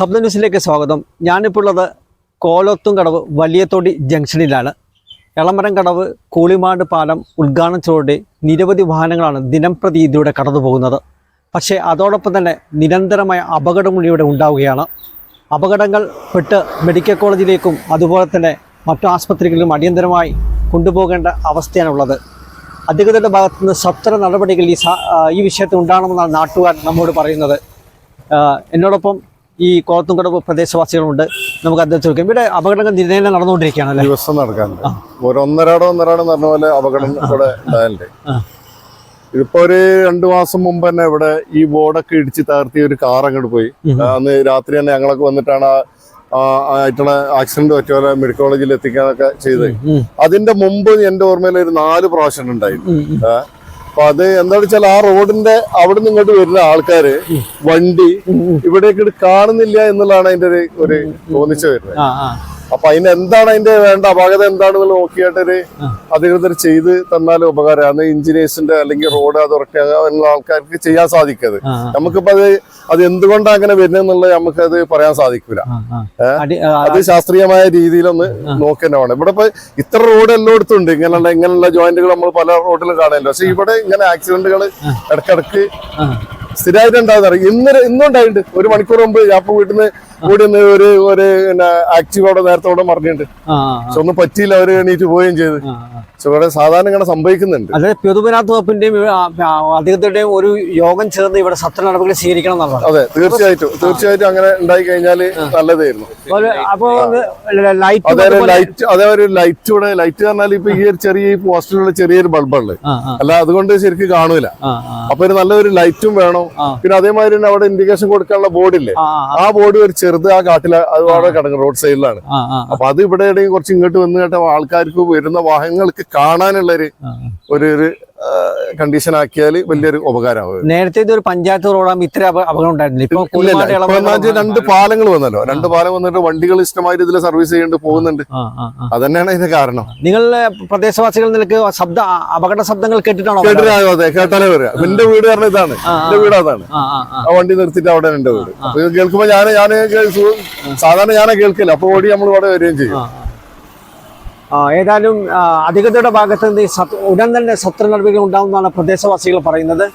ശബ്ദ ന്യൂസിലേക്ക് സ്വാഗതം. ഞാനിപ്പോൾ ഉള്ളത് കോലത്തും കടവ് വലിയതോടി ജംഗ്ഷനിലാണ്. എളമരം കടവ് കൂളിമാട് പാലം ഉദ്ഘാടനത്തോടെ നിരവധി വാഹനങ്ങളാണ് ദിനം പ്രതി ഇതിലൂടെ കടന്നു പോകുന്നത്. പക്ഷേ അതോടൊപ്പം തന്നെ നിരന്തരമായ അപകടങ്ങൾ ഇവിടെ ഉണ്ടാവുകയാണ്. അപകടങ്ങൾ പെട്ട് മെഡിക്കൽ കോളേജിലേക്കും അതുപോലെ തന്നെ മറ്റു ആസ്പത്രികളിലും അടിയന്തരമായി കൊണ്ടുപോകേണ്ട അവസ്ഥയാണുള്ളത്. അധികൃതരുടെ ഭാഗത്തുനിന്ന് സത്വര നടപടികൾ ഈ ഈ വിഷയത്തിൽ ഉണ്ടാകണമെന്നാണ് നാട്ടുകാർ നമ്മോട് പറയുന്നത്. എന്നോടൊപ്പം ഈ കോളത്തുംകടവ് പ്രദേശവാസികളുണ്ട്. നമുക്ക് അദ്ദേഹം ചോദിക്കാം ഇവിടെ അപകടങ്ങൾ നിരന്തരം നടന്നുകൊണ്ടിരിക്കുകയാണ് ദിവസം നടക്കാറുണ്ട്. ഒരു ഒന്നരാടോ ഒന്നരാടോ എന്ന് പറഞ്ഞ പോലെ അപകടം ഇവിടെ ഉണ്ടായിട്ടുണ്ട് ആ. ഇതിപ്പോ ഒരു രണ്ടു മാസം മുമ്പ് തന്നെ ഇവിടെ ഈ ബോർഡൊക്കെ ഇടിച്ച് തകർത്തി ഒരു കാർ അങ്ങോട്ട് പോയി. അന്ന് രാത്രി തന്നെ ഞങ്ങളൊക്കെ വന്നിട്ടാണ് ആയിട്ടുള്ള ആക്സിഡന്റ് പറ്റിയ മെഡിക്കൽ കോളേജിൽ എത്തിക്കാനൊക്കെ ചെയ്തത്. അതിന്റെ മുമ്പ് എന്റെ ഓർമ്മയിൽ ഒരു നാല് പ്രാവശ്യം ഉണ്ടായിരുന്നു. അപ്പൊ അത് എന്താണെന്ന് വെച്ചാൽ ആ റോഡിന്റെ അവിടെ നിന്ന് ഇങ്ങോട്ട് വരുന്ന ആൾക്കാര് വണ്ടി ഇവിടേക്ക് കാണുന്നില്ല എന്നുള്ളതാണ് അതിന്റെ ഒരു തോന്നിച്ചു വരുന്നത്. അപ്പൊ അതിന് എന്താണ് അതിന്റെ വേണ്ട അപാകത എന്താണ് നോക്കിയിട്ടൊരു. അധികൃതർ ചെയ്ത് തന്നാലും ഉപകാരമാണ്. എഞ്ചിനീയേഴ്സിന്റെ അല്ലെങ്കിൽ റോഡ് അത് ഉറക്കാനുള്ള ആൾക്കാർക്ക് ചെയ്യാൻ സാധിക്കത് നമുക്കിപ്പോ അത് അത് എന്തുകൊണ്ടാണ് അങ്ങനെ വരുന്നതെന്നുള്ളത് അത് പറയാൻ സാധിക്കില്ല അത് ശാസ്ത്രീയമായ രീതിയിലൊന്ന് നോക്കേണ്ട വേണം ഇവിടെ ഇപ്പൊ ഇത്ര റോഡ് എല്ലായിടത്തും ഉണ്ട്. ഇങ്ങനെയുള്ള ഇങ്ങനെയുള്ള ജോയിന്റുകൾ നമ്മൾ പല റോഡിലും കാണാമല്ലോ പക്ഷെ ഇവിടെ ഇങ്ങനെ ആക്സിഡന്റുകൾ ഇടക്കിടക്ക്. സ്ഥിരമായിട്ട് ഉണ്ടാകുന്ന ഇന്ന് ഇന്നും ഉണ്ടായിട്ടുണ്ട് ഒരു മണിക്കൂർ മുമ്പ് ഞാൻ വീട്ടിൽ നിന്ന് കൂടി ഒന്ന് ഒരു ഒരു ആക്റ്റീവോടെ നേരത്തോടെ മറിഞ്ഞിട്ടുണ്ട്. പക്ഷെ ഒന്നും പറ്റിയില്ല അവർ എണീറ്റ് പോവുകയും ചെയ്ത്. പക്ഷെ ഇവിടെ സാധാരണ ഇങ്ങനെ സംഭവിക്കുന്നുണ്ട്. അതെ പൊതുമരാമത്ത് വകുപ്പിന്റെയും അദ്ദേഹത്തിന്റെയും ഒരു യോഗം ചേർന്ന് ഇവിടെ സത്ര നടപടികൾ സ്വീകരിക്കണം എന്നുള്ളത് അതെ തീർച്ചയായിട്ടും. തീർച്ചയായിട്ടും അങ്ങനെ ഉണ്ടായി കഴിഞ്ഞാൽ നല്ലതായിരുന്നു. അപ്പൊ ലൈറ്റ് അതെ ലൈറ്റ് അതേ ഒരു ലൈറ്റ് ഇവിടെ ലൈറ്റ് പറഞ്ഞാൽ ഇപ്പൊ ഈ ഒരു ചെറിയ പോസ്റ്റിലുള്ള ചെറിയൊരു ബൾബുള്ളത് ആ അല്ല അതുകൊണ്ട് ശരിക്കും കാണൂല. അപ്പൊ ഒരു നല്ലൊരു ലൈറ്റും വേണം. പിന്നെ അതേമാതിരി തന്നെ അവിടെ ഇൻഡിക്കേഷൻ കൊടുക്കാനുള്ള ബോർഡില്ലേ? ആ ബോർഡ് ഒരു ചെറുത് ആ കാട്ടിൽ അത് അവിടെ കിടക്കും റോഡ് സൈഡിലാണ് അപ്പൊ അത് ഇവിടെ കുറച്ച് ഇങ്ങോട്ട് വന്നു കേട്ട ആൾക്കാർക്ക് വരുന്ന വാഹനങ്ങൾക്ക് കാണാനുള്ള ഒരു ഒരു കണ്ടീഷൻ ആക്കിയാൽ വലിയൊരു ഉപകാരമാവും. നേരത്തെ ഇതൊരു പഞ്ചായത്ത് റോഡാകുമ്പോൾ ഇത്ര അപ- അപകടം ഉണ്ടായിരുന്നില്ല? രണ്ട് പാലങ്ങൾ വന്നല്ലോ. രണ്ട് പാലം വന്നിട്ട് വണ്ടികൾ ഇഷ്ടമായിട്ട് ഇതിൽ സർവീസ് ചെയ്യേണ്ടി പോകുന്നുണ്ട്. അത് തന്നെയാണ് ഇതിന്റെ കാരണം. നിങ്ങൾ പ്രദേശവാസികൾ നിലയ്ക്ക് ശബ്ദ അപകട ശബ്ദങ്ങൾ കേട്ടിട്ടാണോ കേട്ടിട്ട് അതെ കേട്ടാലേ വരിക എന്റെ വീട് പറഞ്ഞ ഇതാണ്. എന്റെ വീട് അതാണ്. ആ വണ്ടി നിർത്തിട്ട് അവിടെ എന്റെ വീട്. കേൾക്കുമ്പോ ഞാൻ ഞാൻ സാധാരണ ഞാനേ കേൾക്കില്ല അപ്പൊ ഓടി നമ്മൾ ഇവിടെ വരികയും ചെയ്യും. ഏതായാലും അധികൃതരുടെ ഭാഗത്ത് നിന്ന് ഉടൻ തന്നെ സത്ര നടപടികൾ ഉണ്ടാവുമെന്നാണ് പ്രദേശവാസികൾ പറയുന്നത്.